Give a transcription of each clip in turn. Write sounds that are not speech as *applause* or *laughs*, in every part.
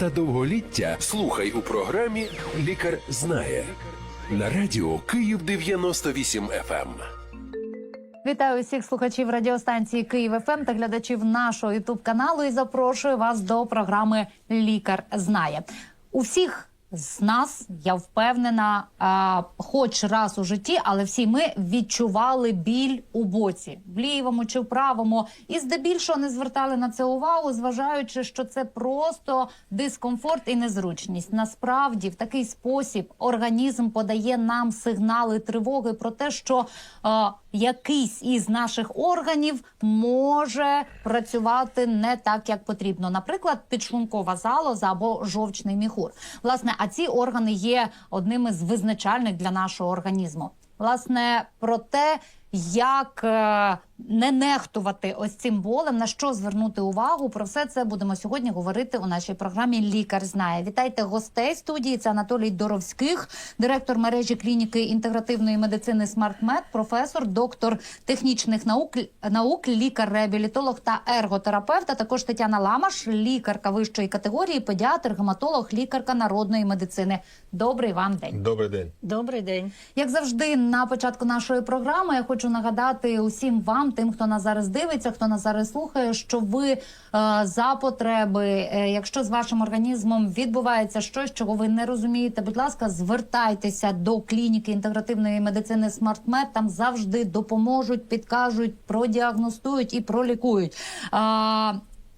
та довголіття слухай у програмі Лікар знає на радіо Київ 98 FM. Вітаю усіх слухачів радіостанції Київ ФМ та глядачів нашого ютуб каналу і запрошую вас до програми Лікар знає. У всіх з нас я впевнена, а, хоч раз у житті, але всі ми відчували біль у боці в лівому чи в правому, і здебільшого не звертали на це увагу, зважаючи, що це просто дискомфорт і незручність. Насправді, в такий спосіб організм подає нам сигнали тривоги про те, що е, якийсь із наших органів може працювати не так, як потрібно. Наприклад, підшлункова залоза або жовчний міхур. Власне, а ці органи є одними з визначальних для нашого організму. Власне, про те, як е, не нехтувати ось цим болем, на що звернути увагу. Про все це будемо сьогодні говорити у нашій програмі Лікар знає. Вітайте гостей студії. Це Анатолій Доровських, директор мережі клініки інтегративної медицини «Смартмед», професор, доктор технічних наук, наук, лікар-реабілітолог та ерготерапевт. А також Тетяна Ламаш, лікарка вищої категорії, педіатр, гематолог, лікарка народної медицини. Добрий вам день. Добрий день. Добрий день. Як завжди, на початку нашої програми я хочу нагадати усім вам, тим, хто нас зараз дивиться, хто нас зараз слухає, що ви е, за потреби, е, якщо з вашим організмом відбувається щось, чого ви не розумієте, будь ласка, звертайтеся до клініки інтегративної медицини «Смартмед». Там завжди допоможуть, підкажуть, продіагностують і пролікують.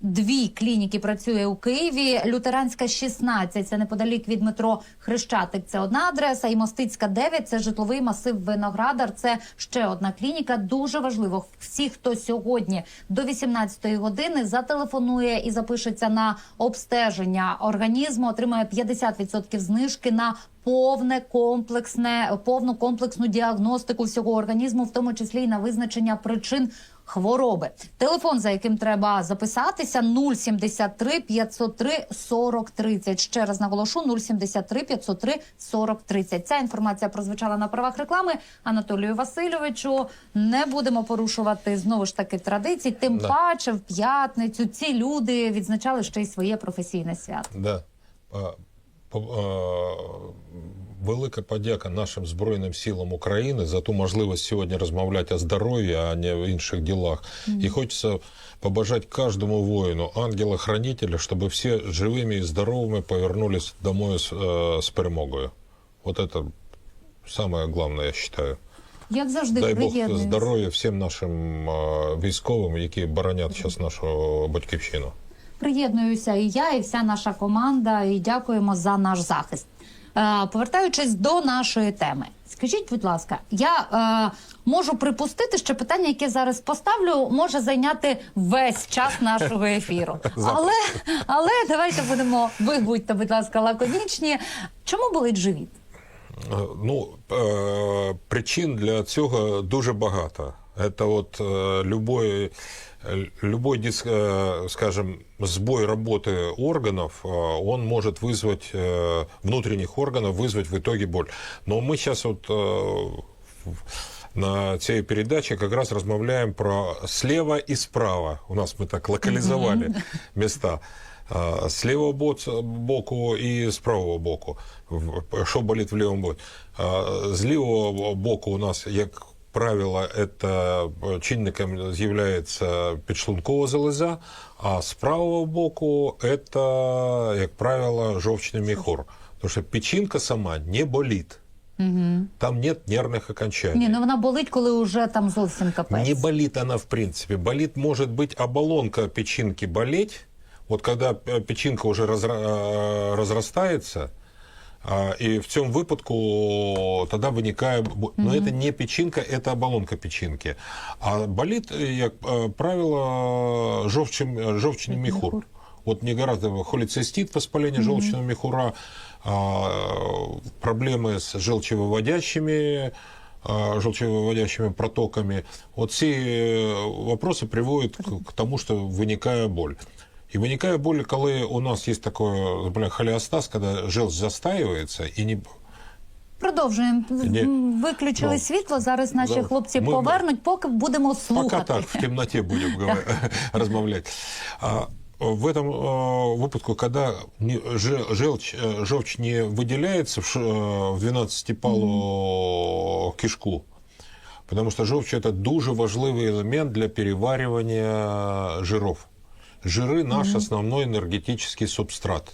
Дві клініки працює у Києві. Лютеранська 16, це неподалік від метро Хрещатик. Це одна адреса. І Мостицька 9, це житловий масив Виноградар. Це ще одна клініка. Дуже важливо. Всі, хто сьогодні до 18-ї години зателефонує і запишеться на обстеження організму, отримає 50% знижки на повне комплексне, повну комплексну діагностику всього організму, в тому числі й на визначення причин хвороби. Телефон, за яким треба записатися, 073 503 40 30. Ще раз наголошу 073 503 40 30. Ця інформація прозвучала на правах реклами. Анатолію Васильовичу не будемо порушувати знову ж таки традицій. Тим Да. паче в п'ятницю ці люди відзначали ще й своє професійне свято. Да. По- Велика подяка нашим Збройним силам України за ту можливість сьогодні розмовляти о здоров'ї, а не в інших ділах. І хочеться побажати кожному воїну, ангела-хранителя, щоб всі живими і здоровими повернулись домой з, е, з перемогою. Вот это самое главное, я вважаю. Як завжди, Дай Бог здоров'я всім нашим е, військовим, які боронять зараз нашу батьківщину. Приєднуюся і я, і вся наша команда, і дякуємо за наш захист. Е, повертаючись до нашої теми, скажіть, будь ласка, я е, можу припустити, що питання, яке зараз поставлю, може зайняти весь час нашого ефіру. *laughs* Але, але давайте будемо, ви будьте, будь ласка, лаконічні. Чому болить живіт? Е, Ну, е, причин для цього дуже багато. Это вот э, любой, э, любой, дис- э, скажем, сбой работы органов, э, он может вызвать, э, внутренних органов, вызвать в итоге боль. Но мы сейчас вот э, в- на цій передачі как раз розмовляємо про слева і справа. У нас ми так локалізували места. А, С левого боц- боку і з правого боку. В- Що болить в лівому боку? А, З лівого боку у нас, як правило, это чинником з'являється підшлункова залоза, а з правого боку это, як правило, жовчний міхур. Тому що печінка сама не болить. Там нет нервных окончаний. Ні, ну вона болить, коли вже там зовсім капець. Не болит она в принципе. Болит, может быть, оболонка печенки болеть. Вот когда э, печенка уже разра- э, разрастается, а, и в цьому випадку тогда виникає, бо- но это не печінка, это оболонка печінки. А болит, э, як э, правило, жовчим, э, жовчний міхур. Вот не гораздо холецистит, воспаление желчного міхура, а, проблемы с желчевыводящими а, желчевыводящими протоками. Вот все э, вопросы приводят к, к тому, что виникає боль. И виникає боль, коли у нас есть такой бля, холеостаз, когда желчь застаивается и не... Продовжуємо. Ні. М, Виключили Ну, світло. Зараз наші зараз. хлопці Ми- повернуть, поки будемо Пока слухати. так, в темноте будем говор- *laughs* *laughs* размовлять. А, в этом э, выпадку, когда не- же- желчь, э, желчь не выделяется в, ш- э, в 12-палу кишку, потому что желчь это дуже важливий елемент для переваривания жиров. Жири наш основной энергетический субстрат.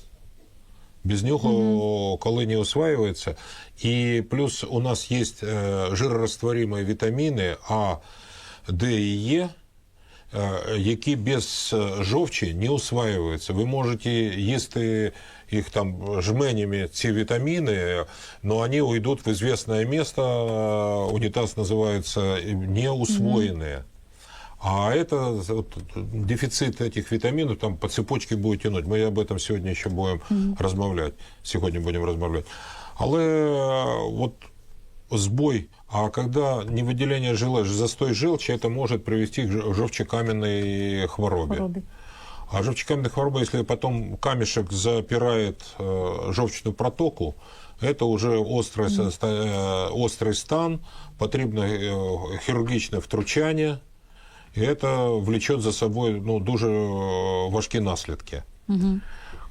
Без нього, коли не усваивается, і плюс у нас є е, жиророзтворимі вітаміни А, Д і Е, е, які без е, жовчі не усваюються. Ви можете їсти їх там жменями, ці вітаміни, но вони уйдуть в известное место, унитаз називається неусвоєнные. А это вот, дефицит этих витаминов там по цепочке будет тянуть. Мы об этом сегодня еще будем розмовляти. Сьогодні будемо розмовляти. Але е, вот сбой, а когда невыделение желез, застой желчи, это может привести к жо- жовчекаменной хворобе. Хворобі. А жовчекаменная хвороба, если потом камешек запирает э, жовчную протоку, это уже острый, соста- э, острый стан, потрібно э, хирургічне втручання, і це влечет за собою ну, дуже э, важкі наслідки.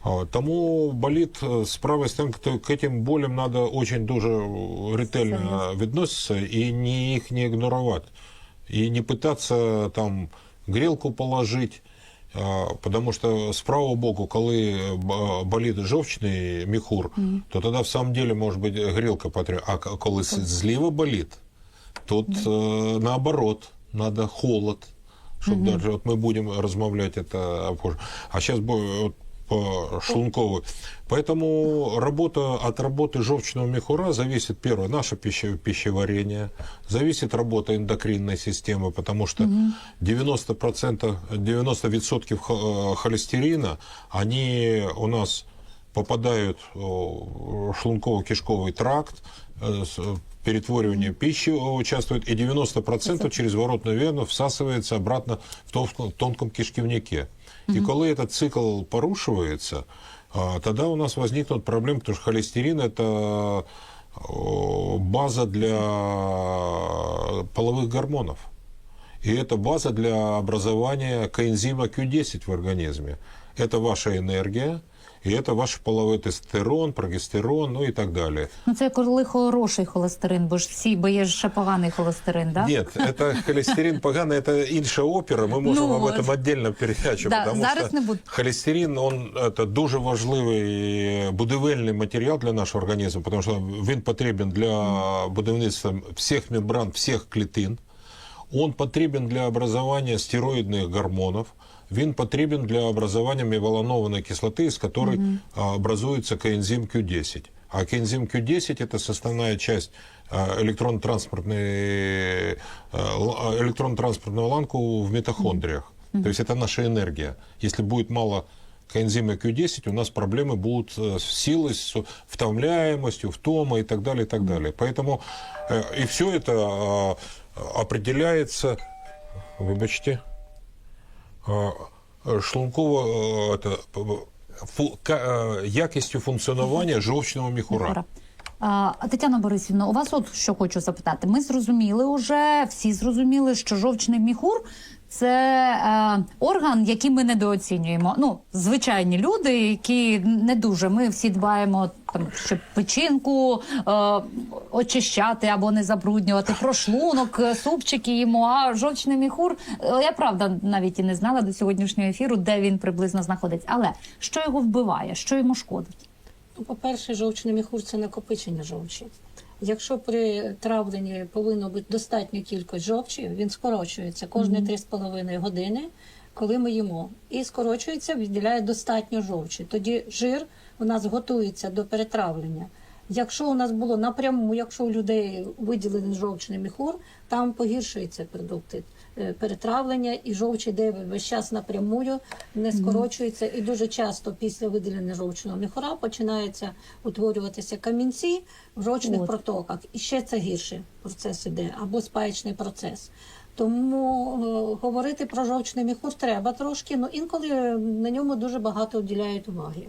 А, Тому болит э, с правой стороны, к к этим болям надо очень дуже э, ретельно відноситися і не, їх не ігнорувати. І не пытаться там грелку положить, а, потому что с правого боку, коли б- болит жовчний міхур, то тогда в самом деле может быть грелка потрібна. А к- коли с- зліва болит, тут э, наоборот, надо холод, чтобы даже вот мы будем размовлять это позже. А сейчас вот по шлунковой. Поэтому работа от работы желчного мехура зависит первое наше пище, пищеварение, зависит работа эндокринной системы, потому что 90%, 90% х- э, холестерина, они у нас попадают в шлунково-кишковый тракт, перетворивание пищи участвует, и 90% через воротную вену всасывается обратно в тонком, тонком кишківнике. И коли этот цикл порушивается, а, тогда у нас возникнут проблемы, потому что холестерин – это база для половых гормонов. И это база для образования коэнзима Q10 в организме. Это ваша энергия, и это ваш половой тестостерон, прогестерон, ну и так далее. Ну це коли хороший холестерин, бо ж всі, бо є ж ще поганий холестерин, да? Нет, это холестерин поганый, это инша опера, мы можем Ну об вот. этом отдельно передачу, Да, потому зараз что не буду. холестерин, он это дуже важливий будівельний матеріал для нашого організму, тому що він потрібен для будівництва всіх мембран, всіх клітин. Он потрібен для образования стероидных гормонов, він потрібен для образования меваланованной кислоты, из которой а, образуется коэнзим Q10. А коэнзим Q10 – это составная часть а, электронно-транспортной, а, электронно-транспортного ланку в митохондриях. То есть это наша энергия. Если будет мало коэнзима Q10, у нас проблемы будут с силой, с втомляемостью, втома и так далее, и так далее. Поэтому и все это определяется, вибачте, э, шлунково э, это, фу- ка- э, якістю функціонування жовчного міхура. Міхура. А, а, Тетяна Борисівна, у вас от що хочу запитати. Ми зрозуміли вже, всі зрозуміли, що жовчний міхур це е, орган, який ми недооцінюємо. Ну, звичайні люди, які не дуже. Ми всі дбаємо там, щоб печінку е, очищати або не забруднювати, про шлунок, е, супчики їмо. А жовчний міхур, е, я правда навіть і не знала до сьогоднішнього ефіру, де він приблизно знаходиться. Але що його вбиває, що йому шкодить? Ну, по-перше, жовчний міхур це накопичення жовчі. Якщо при травленні повинно бути достатньо кількість жовчі, він скорочується кожні 3,5 години, коли ми їмо. І скорочується, відділяє достатньо жовчі. Тоді жир у нас готується до перетравлення. Якщо у нас було напряму, якщо у людей виділений жовчний міхур, там погіршуються продукти перетравлення, і жовч йде весь час напрямую, не скорочується. І дуже часто після виділення жовчного міхура починаються утворюватися камінці в жовчних От. протоках. І ще це гірший процес іде, або спаєчний процес. Тому е, говорити про жовчний міхур треба трошки, але інколи на ньому дуже багато уділяють уваги.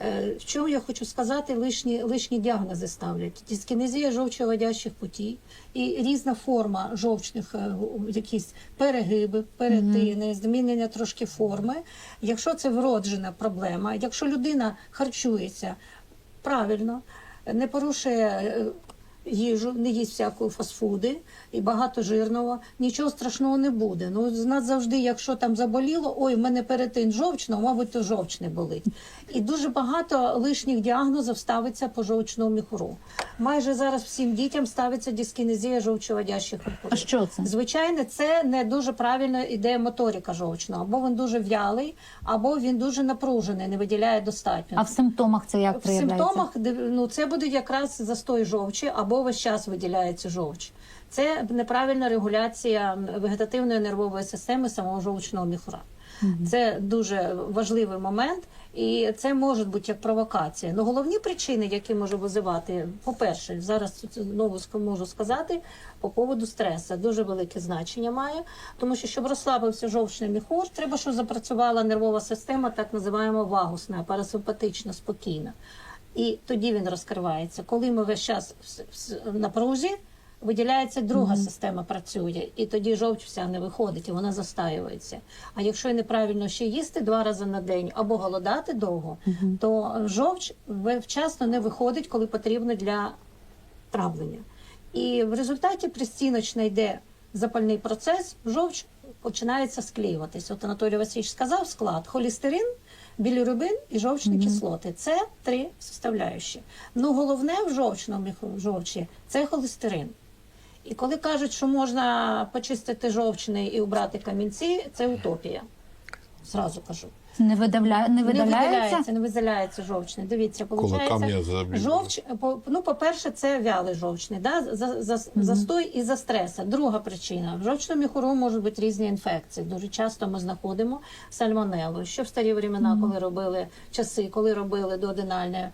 Е, В чому я хочу сказати, лишні, лишні діагнози ставлять. Дискінезія жовчоводящих путій і різна форма жовчних, е, якісь перегиби, перетини, змінення трошки форми. Якщо це вроджена проблема, якщо людина харчується правильно, не порушує е, їжу, не їсть всякої фастфуди і багато жирного, нічого страшного не буде. Ну, з нас завжди, якщо там заболіло, ой, в мене перетин жовчного, мабуть, то жовчний болить. І дуже багато лишніх діагнозів ставиться по жовчному міхуру. Майже зараз всім дітям ставиться дискінезія жовчоводящих А що це? Звичайно, це не дуже правильно іде моторика жовчного. Або він дуже в'ялий, або він дуже напружений, не виділяє достатньо. А в симптомах це як В проявляється? симптомах ну, це буде якраз застой жовчі, або весь час виділяється жовч. Це неправильна регуляція вегетативної нервової системи самого жовчного міхура. Це дуже важливий момент, і це може бути як провокація. Ну, головні причини, які може визивати, по-перше, зараз знову можу сказати, по поводу стресу дуже велике значення має, тому що щоб розслабився жовчний міхур, треба, щоб запрацювала нервова система, так називаємо вагусна, парасимпатична, спокійна. І тоді він розкривається. Коли ми весь час в, напрузі, виділяється друга система працює, і тоді жовч вся не виходить, і вона застаюється. А якщо неправильно ще їсти два рази на день або голодати довго, то жовч вчасно не виходить, коли потрібно для травлення. І в результаті пристіночно йде запальний процес, жовч починається склеюватись. От Анатолій Васильович сказав склад холістерин, білірубин і жовчні кислоти. Це три составляючі. Ну головне в жовчному жовчі це холестерин. І коли кажуть, що можна почистити жовчний і убрати камінці, це утопія. Зразу кажу. Не видаля... не Не видаляється? не видаляється жовчний. Дивіться, Коли виходить, жовч, по- ну, по-перше, це вялий жовчний, да? за, за, застой і за стреса. Друга причина. В жовчному міхуру можуть бути різні інфекції. Дуже часто ми знаходимо сальмонелу. Що в старі времена, коли робили часи, коли робили доодинальне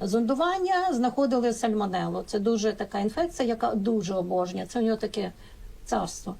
зондування, знаходили сальмонелу. Це дуже така інфекція, яка дуже обожнює. Це у нього таке царство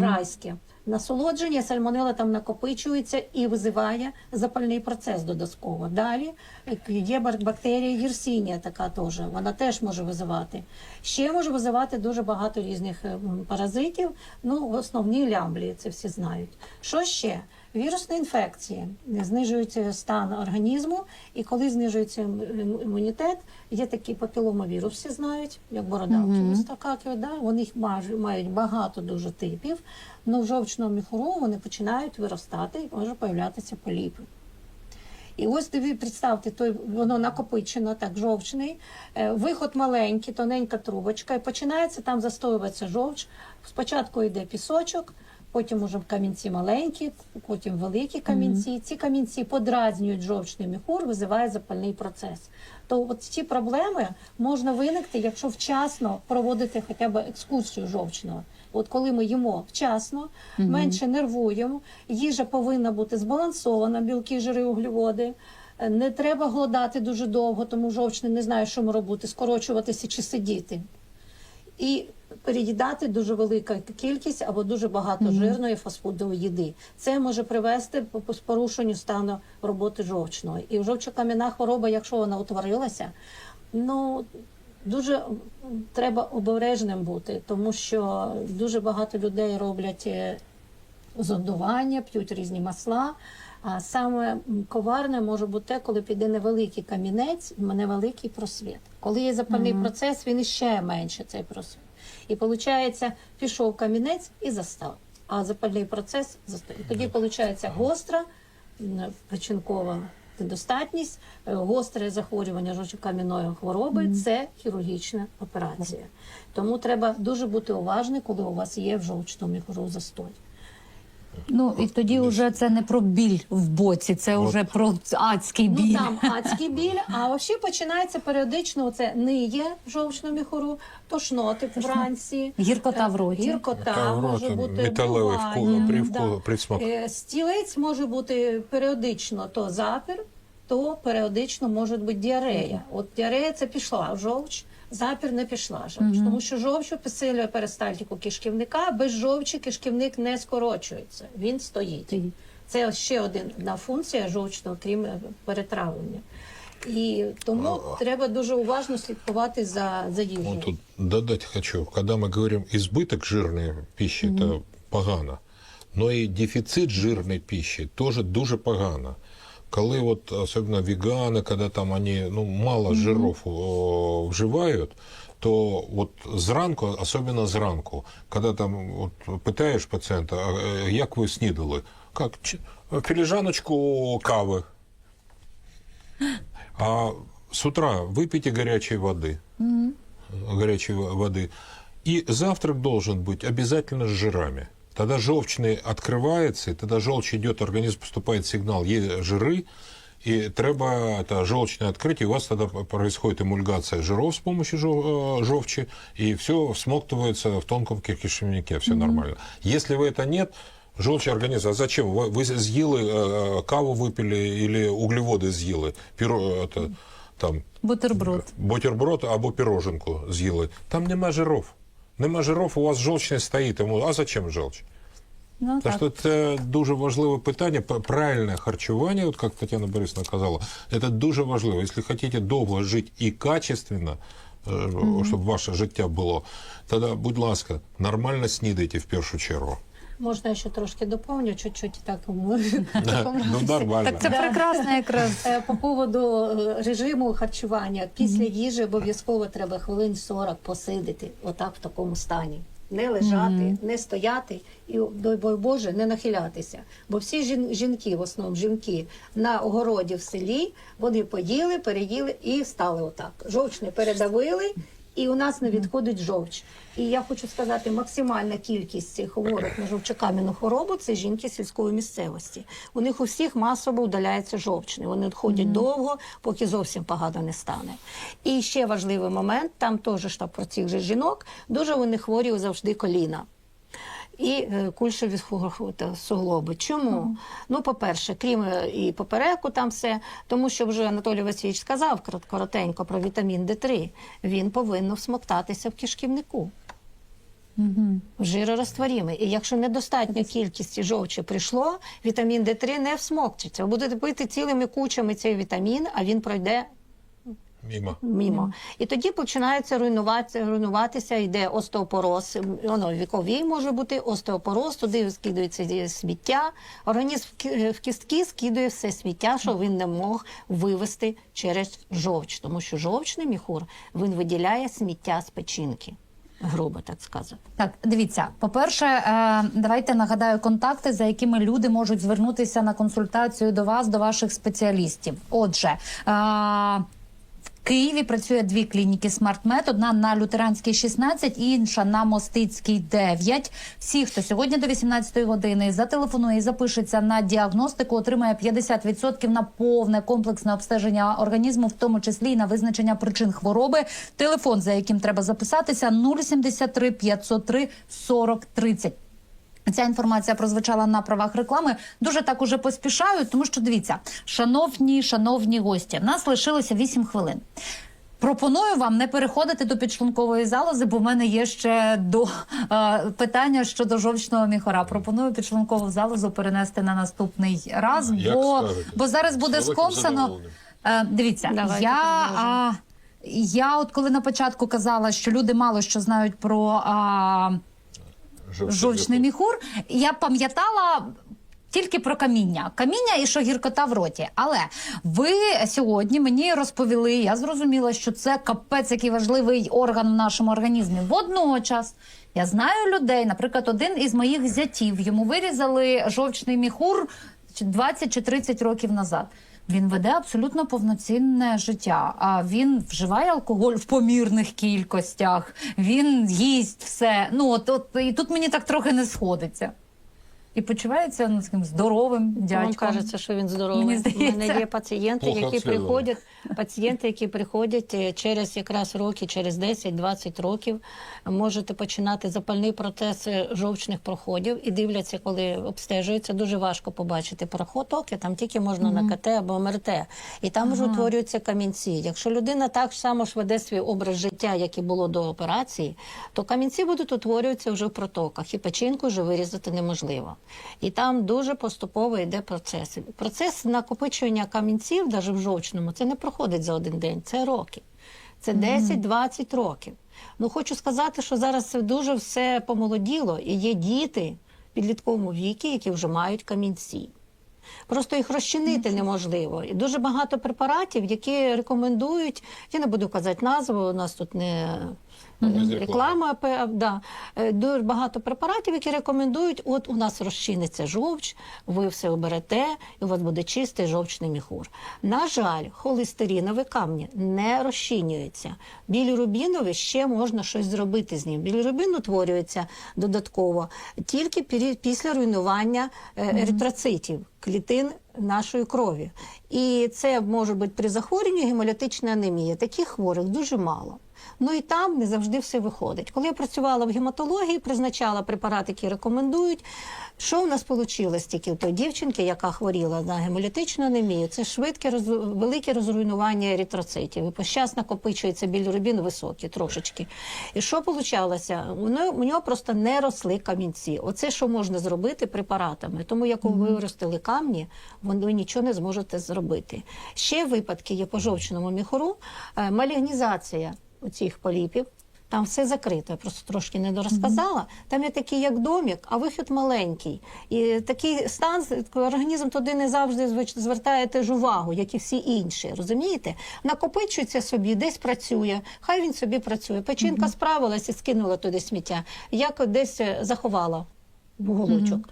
райське. Насолодження сальмонела там накопичується і визиває запальний процес додатково. Далі е, є бактерія гірсінія, така теж, вона теж може визивати. Ще може визивати дуже багато різних е, паразитів. Ну, основні лямблії, це всі знають. Що ще? Вірусні інфекції знижується стан організму, і коли знижується ім- ім- імунітет, є такі папіломовірус, всі знають, як бородавки, така, да? вони їх мають багато дуже типів. Ну в жовчному міхуру вони починають виростати і може появлятися поліпи. І ось диві, представте, той воно накопичено, так жовчний, е, виход маленький, тоненька трубочка, і починається там застоюватися жовч. Спочатку йде пісочок, потім уже камінці маленькі, потім великі камінці. Ці камінці подразнюють жовчний міхур, визиває запальний процес. То от ці проблеми можна виникти, якщо вчасно проводити хоча б екскурсію жовчного. От коли ми їмо вчасно, менше нервуємо, їжа повинна бути збалансована, білки, жири, углеводи. Е, Не треба голодати дуже довго, тому жовчний не знає, що ми робити, скорочуватися чи сидіти. І переїдати дуже велика кількість або дуже багато жирної фастфудової їди. Це може привести по по порушенню стану роботи жовчного. І жовчокам'яна хвороба, якщо вона утворилася, ну дуже треба обережним бути, тому що дуже багато людей роблять е, зондування, п'ють різні масла. А саме коварне може бути те, коли піде невеликий камінець, невеликий просвіт. Коли є запальний процес, він іще менше цей просвіт. І виходить, пішов камінець і застав. А запальний процес застав. І тоді виходить гостра печінкова недостатність, е, гостре захворювання жовчокам'яної хвороби це хірургічна операція. Тому треба дуже бути уважним, коли у вас є в жовчному міхуру застой. Ну і тоді вже це не про біль в боці, це вже про адський біль. Ну там адський біль, а ще починається періодично це ниє в жовчному міхуру, тошноти вранці. Гіркота в роті. Гіркота в може бути металевий вку- блювання, да. присмак. Е, Стілець може бути періодично то запір, то періодично може бути діарея. От діарея це пішла жовч, запір не пішла жовч. Тому що жовч посилює перистальтику кишківника, без жовчі кишківник не скорочується, він стоїть. Стоїть. Це ще одна функція жовчного, крім е, перетравлення. І тому треба дуже уважно слідкувати за, за їжею. Вот тут додать хочу. Когда мы говорим избыток жирной пищи, это погано. Но і дефіцит жирної пищи тоже дуже погано. Коли от, особенно веганы, когда там они ну, мало жиров о, вживають, то от зранку, особенно зранку, когда там от, питаєш пацієнта, «А, е, як ви снідали? Как? Чи- Філіжаночку кави. А с утра выпейте горячей воды. Горячей во- воды. И завтрак должен быть обязательно с жирами. Тогда желчный открывается, и тогда желчь идет, организм поступает сигнал, есть жиры, и треба это желчное открытие, у вас тогда происходит эмульгация жиров с помощью жо- э, и все всмоктывается в тонком кишечнике, все нормально. Если вы это нет, желчь организма, а зачем? Вы, вы съели, э, каву выпили или углеводы съели, пиро, это, там, Бутерброд. бутерброд або піроженку з'їли. Там нема жиров. Нема жиров, у вас желчність стоїть. Тому, а зачем желчь? Ну, Так так. що це дуже важливе питання. П- Правильне харчування, от як Тетяна Борисовна казала, це дуже важливо. Якщо хочете довго жити і качественно, е, щоб ваше життя було, тоді, будь ласка, нормально снідайте в першу чергу. Можна я ще трошки доповню, чуть-чуть так. *laughs* *laughs* Ну, нормально. Так це прекрасно якраз. Е, По поводу е, режиму харчування після їжі обов'язково треба хвилин 40 посидити, отак в такому стані. Не лежати, не стояти і, дай бой Боже, не нахилятися. Бо всі жін- жінки, в основному жінки, на огороді в селі, вони поїли, переїли і стали отак. Жовч не передавили, і у нас не відходить жовч. І я хочу сказати, максимальна кількість цих хворих на жовчокам'яну хворобу це жінки сільської місцевості. У них у всіх масово удаляється жовчний. Вони ходять довго, поки зовсім погано не стане. І ще важливий момент: там теж штаб про цих же жінок, дуже вони хворі завжди коліна. І е, кульшові суглоби. Чому? Ну, по-перше, крім е, і попереку, там все, тому що вже Анатолій Васильович сказав корот- коротенько про вітамін Д3. Він повинен всмоктатися в кишківнику. Жиророзтворимий. І якщо недостатня кількість жовчі прийшло, вітамін Д3 не всмокчиться. Ви будете пити цілими кучами цей вітамін, а він пройде Мімо. мімо. І тоді починається руйнуватися, руйнуватися, йде остеопороз. Воно віковий може бути остеопороз, туди скидується сміття. Організм в ки- кістки скидує все сміття, що він не мог вивести через жовч, тому що жовчний міхур він виділяє сміття з печінки. Грубо так сказати. Так, дивіться, по-перше, е, давайте нагадаю контакти, за якими люди можуть звернутися на консультацію до вас, до ваших спеціалістів. Отже, е, Києві працює дві клініки SmartMed, одна на Лютеранській 16, інша на Мостицькій 9. Всі, хто сьогодні до 18 години зателефонує і запишеться на діагностику, отримає 50% на повне комплексне обстеження організму, в тому числі і на визначення причин хвороби. Телефон, за яким треба записатися, 073 503 40 30. Ця інформація прозвучала на правах реклами. Дуже так уже поспішаю, тому що дивіться, шановні, шановні гості, в нас лишилося 8 хвилин. Пропоную вам не переходити до підшлункової залози, бо в мене є ще до е, питання щодо жовчного міхора. Пропоную підшлункову залозу перенести на наступний раз, Як бо, скажете. бо зараз буде З великим задоволенням. Е, дивіться, Давайте я. А, я от коли на початку казала, що люди мало що знають про а, жовчний міхур. Я пам'ятала. Тільки про каміння, каміння і що гіркота в роті. Але ви сьогодні мені розповіли, я зрозуміла, що це капець, який важливий орган в нашому організмі. Водночас я знаю людей, наприклад, один із моїх зятів йому вирізали жовчний міхур чи 20 чи 30 років назад. Він веде абсолютно повноцінне життя. А він вживає алкоголь в помірних кількостях. Він їсть все. Ну от, от і тут мені так трохи не сходиться. І почувається ну, таким здоровим дядьком. Вам кажеться, що він здоровий. Мені У мене є пацієнти, Плохо які приходять, пацієнти, які приходять е, через якраз роки, через 10-20 років, можете починати запальний процес е, жовчних проходів і дивляться, коли обстежується. Дуже важко побачити проходоки, там тільки можна на КТ або МРТ. І там вже утворюються камінці. Якщо людина так само ж веде свій образ життя, як і було до операції, то камінці будуть утворюватися вже в протоках, і печінку вже вирізати неможливо. І там дуже поступово йде процес. Процес накопичування камінців, навіть в жовчному, це не проходить за один день, це роки. Це 10-20 років. Ну хочу сказати, що зараз це дуже все помолоділо, і є діти в підлітковому вікі, які вже мають камінці. Просто їх розчинити неможливо. І дуже багато препаратів, які рекомендують. Я не буду казати назву, у нас тут не Реклама. Да. Е, Дуже багато препаратів, які рекомендують. От у нас розчиниться жовч, ви все оберете, і у вас буде чистий жовчний міхур. На жаль, холестеринові камні не розчинюються. Білірубінові ще можна щось зробити з ним. Білірубін утворюється додатково тільки після руйнування е, еритроцитів, клітин нашої крові. І це може бути при захворюванні гемолітичної анемії. Таких хворих дуже мало. Ну і там не завжди все виходить. Коли я працювала в гематології, призначала препарати, які рекомендують. Що в нас вийшло тільки у той дівчинки, яка хворіла на гемолітичну анемію? Це швидке роз... велике розруйнування еритроцитів. І пощас накопичується білірубін високий трошечки. І що получалося? У нього просто не росли камінці. Оце що можна зробити препаратами. Тому як ви виростили камні, ви нічого не зможете зробити. Ще випадки є по жовчному міхуру, е, малігнізація оцих поліпів. Там все закрито, я просто трошки не дорозказала. Там є такий, як домік, а вихід маленький. І такий стан, організм туди не завжди звертає теж увагу, як і всі інші. Розумієте? Накопичується собі, десь працює, хай він собі працює. Печінка справилася і скинула туди сміття, як десь е, заховала в уголочок.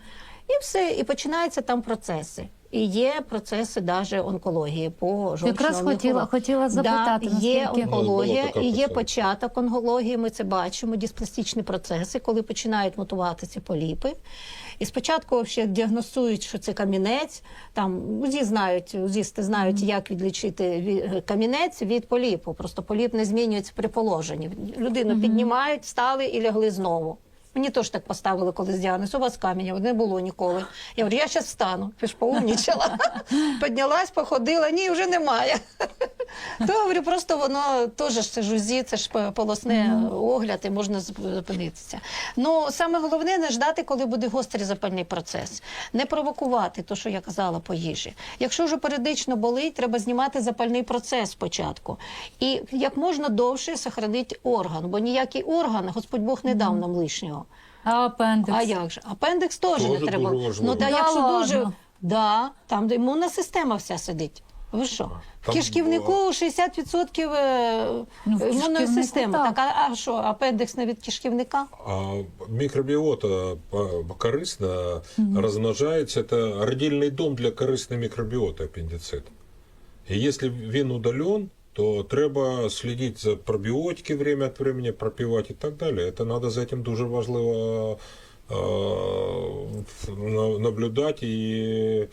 І все, і починаються там процеси. І є процеси навіть онкології по жовчному Якраз хотіла- хотіла запитати, да, є наскільки- онкологія і є початок онкології. Ми це бачимо, диспластичні процеси, коли починають мутуватися поліпи. І спочатку ще діагностують, що це камінець. Там УЗІ знають, УЗІсти знають, як відлічити ві- камінець від поліпу. Просто поліп не змінюється при положенні. Людину піднімають, встали і лягли знову. Мені теж так поставили колись діагноз. У вас камінь, не було ніколи. Я говорю, я зараз встану. Ви ж поумнічала. *laughs* Піднялась, походила, ні, вже немає. То говорю, просто воно теж це ж УЗІ, це ж полосне огляд, і можна зупинитися. Ну саме головне не ждати, коли буде гострий запальний процес, не провокувати те, що я казала по їжі. Якщо вже періодично болить, треба знімати запальний процес спочатку. І як можна довше сохранити орган, бо ніякий орган Господь Бог не дав нам лишнього. А апендикс? А як же? Апендикс теж Тоже не треба. дуже важливо. Ну та Да якщо ладно? дуже да, там імунна система вся сидить. Ви що? В Там, кишківнику 60% е, Ну, в імунної кишківнику системи. так. Так, а, а що, апендикс не від кишківника? А мікробіота по- корисна розмножається. Це родильний дом для корисної мікробіоти апендицит. І якщо він удален, то треба слідити за пробіотики время від времени, пропивати і так далі. Це треба за цим дуже важливо е, наблюдати і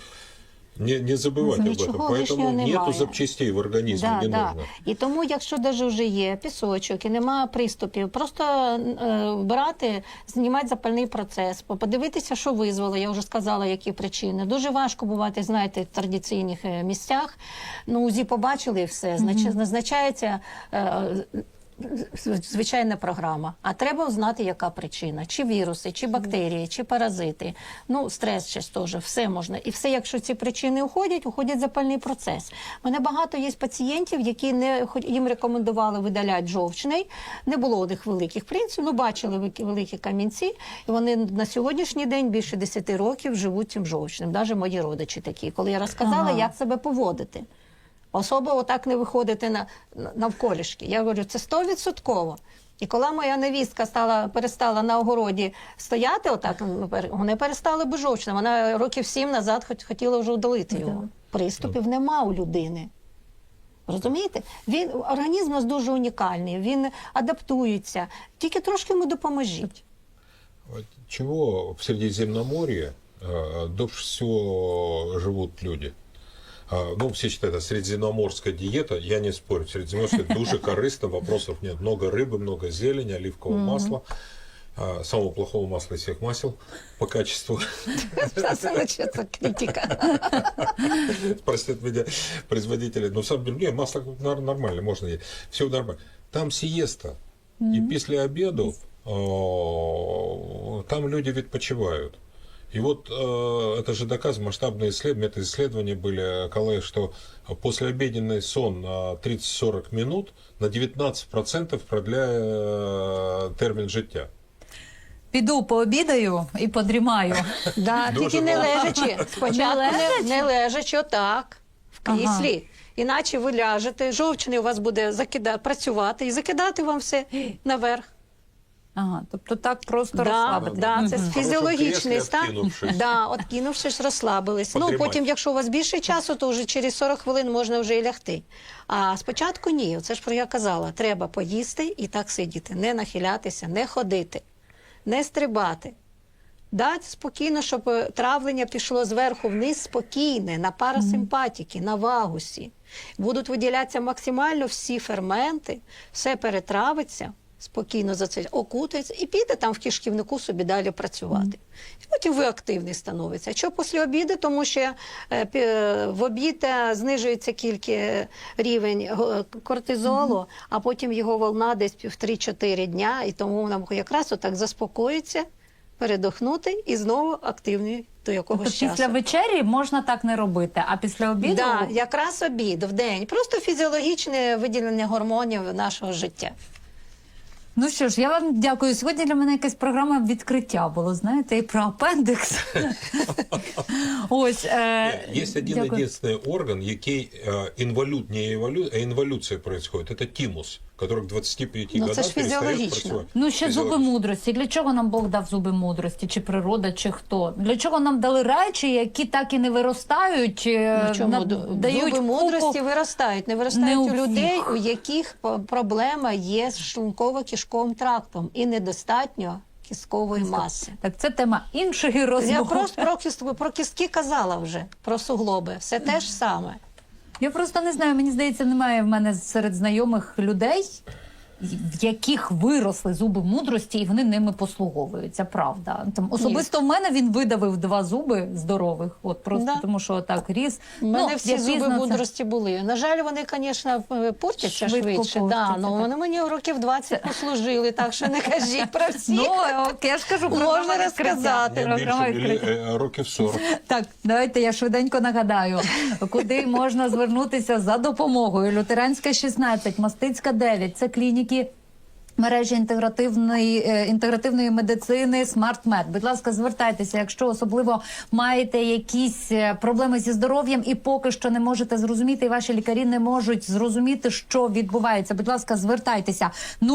не, не забывать об Нічого этом. Поэтому лишнього нету немає. запчастей в організмі, Да, не да. нужно. І тому, якщо даже вже є пісочок і немає приступів, просто е, вбирати, знімати запальний процес, по- подивитися, що визвало. Я вже сказала, які причини. Дуже важко бувати, знаєте, в традиційних е, місцях. Ну, УЗІ побачили і все. Значить, назначається. е, Звичайна програма, а треба знати, яка причина: чи віруси, чи бактерії, чи паразити. Ну, стрес ще теж, все можна. І все, якщо ці причини уходять, уходить запальний процес. У мене багато є пацієнтів, які не їм рекомендували видаляти жовчний. Не було у них великих принципів, ну бачили великі- великі камінці, і вони на сьогоднішній день більше 10 років живуть цим жовчним. Навіть мої родичі такі, коли я розказала, Ага. як себе поводити. Особо отак не виходити на, на- навколішки. Я говорю, це стовідсотково. І коли моя невістка стала, перестала на огороді стояти, отак, ну, вони перестали бежовчно. Вона років сім назад хот- хотіла вже удалити його. Приступів нема у людини. Розумієте? Він, організм у нас дуже унікальний, він адаптується. Тільки трошки йому допоможіть. Чего в Средиземноморье э, дольше всего живут люди? А, Ну, все считают, это средиземноморская диета. Я не спорю, средиземноморская дуже корыстно, вопросов нет. Много рыбы, много зелени, оливкового масла. А, Самого плохого масла из всех масел по качеству. Це критика. Простят меня производители. Но на самом деле, не, масло нормально, можно есть. Все нормально. Там сиеста. И после обеду о, там люди відпочивають. И вот э, это же доказано, масштабные исследования, метаисследования были, коллеги, что послеобеденный сон на 30-40 минут на 19% продляє э, термін життя. Піду пообідаю і подрімаю. *laughs* Да, Дуже тільки не багато. лежачи. *laughs* Спочатку не, не лежачи, отак, в кріслі. Іначе ви ляжете, жовчний у вас буде закида... працювати і закидати вам все *gasps* наверх. Ага, тобто так просто Да, розслабити. да, це Мгм. фізіологічний креслі стан. откинувшись. Да, откинувшись, розслабились. Ну, потім, якщо у вас більше часу, то вже через 40 хвилин можна вже і лягти. А спочатку ні. Це ж про я казала. Треба поїсти і так сидіти, не нахилятися, не ходити, не стрибати. Дати спокійно, щоб е, травлення пішло зверху вниз спокійне, на парасимпатіки, на вагусі. Будуть виділятися максимально всі ферменти, все перетравиться, спокійно за це окутається і піде там в кишківнику собі далі працювати. І потім ви активний становиться. Що після обіду, тому що е, в обід е, знижується кілька рівень е, кортизолу, а потім його волна десь в 3-4 дня, і тому нам якраз отак заспокоїться передохнути і знову активний до якогось Тобто часу. після вечері можна так не робити, а після обіду Да, якраз обід в день. Просто фізіологічне виділення гормонів нашого життя. Ну що ж, я вам дякую. Сьогодні для мене якась програма відкриття було, знаєте, і про апендикс. *laughs* Ось. Е, Есть один дякую. единственный орган, який э, инвалют, не эволю, а инволюция происходит. Это тимус, который к 25 Ну, це ж фізіологічно. Ну, ще зуби мудрості. Для чого нам Бог дав зуби мудрості? Чи природа, чи хто? Для чого нам дали речі, які так і не виростають? е, Ну, чому дають зуби купу- мудрості виростають? Не виростають Не у у людей, у яких проблема є з шлунково-кишковим трактом і недостатньо кісткової маси. Так, це тема іншої розмови. Я просто про, кіст- про кістки казала вже, про суглоби. Все те ж саме. Я просто не знаю, мені здається, немає в мене серед знайомих людей, в яких виросли зуби мудрості, і вони ними послуговуються. Правда. Там особисто в мене він видавив два зуби здорових, от просто Да. тому, що так ріс. У мене Ну, всі зуби це- мудрості були. На жаль, вони, звісно, портяться Швидко швидше. да, ну, вони мені років 20 послужили, так що не кажіть про *laughs* всіх. Ну, я ж кажу, Можна розказати. Е, років 40. Так, давайте я швиденько нагадаю, куди можна звернутися за допомогою. Лютеранська 16, Мостицька 9. Це клініки. quê? Мережі інтегративної е, інтегративної медицини SmartMed. Будь ласка, звертайтеся, якщо особливо маєте якісь е, проблеми зі здоров'ям і поки що не можете зрозуміти, і ваші лікарі не можуть зрозуміти, що відбувається. Будь ласка, звертайтеся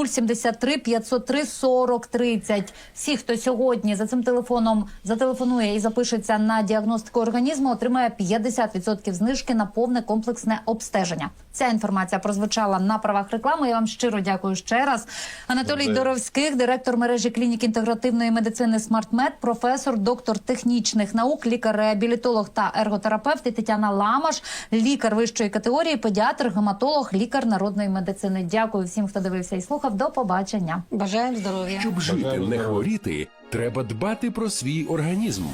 073 503 40 30. Всі, хто сьогодні за цим телефоном зателефонує і запишеться на діагностику організму, отримає 50% знижки на повне комплексне обстеження. Ця інформація прозвучала на правах реклами. Я вам щиро дякую ще раз. Анатолій Дякую. Доровських, директор мережі клінік інтегративної медицини SmartMed, професор, доктор технічних наук, лікар-реабілітолог та ерготерапевт і Тетяна Ламаш, лікар вищої категорії, педіатр, гематолог, лікар народної медицини. Дякую всім, хто дивився і слухав. До побачення. Бажаємо здоров'я. Щоб жити, Бажаємо не хворіти, треба дбати про свій організм.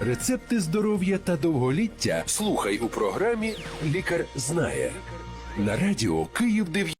Рецепти здоров'я та довголіття слухай у програмі Лікар знає на радіо Київ 9.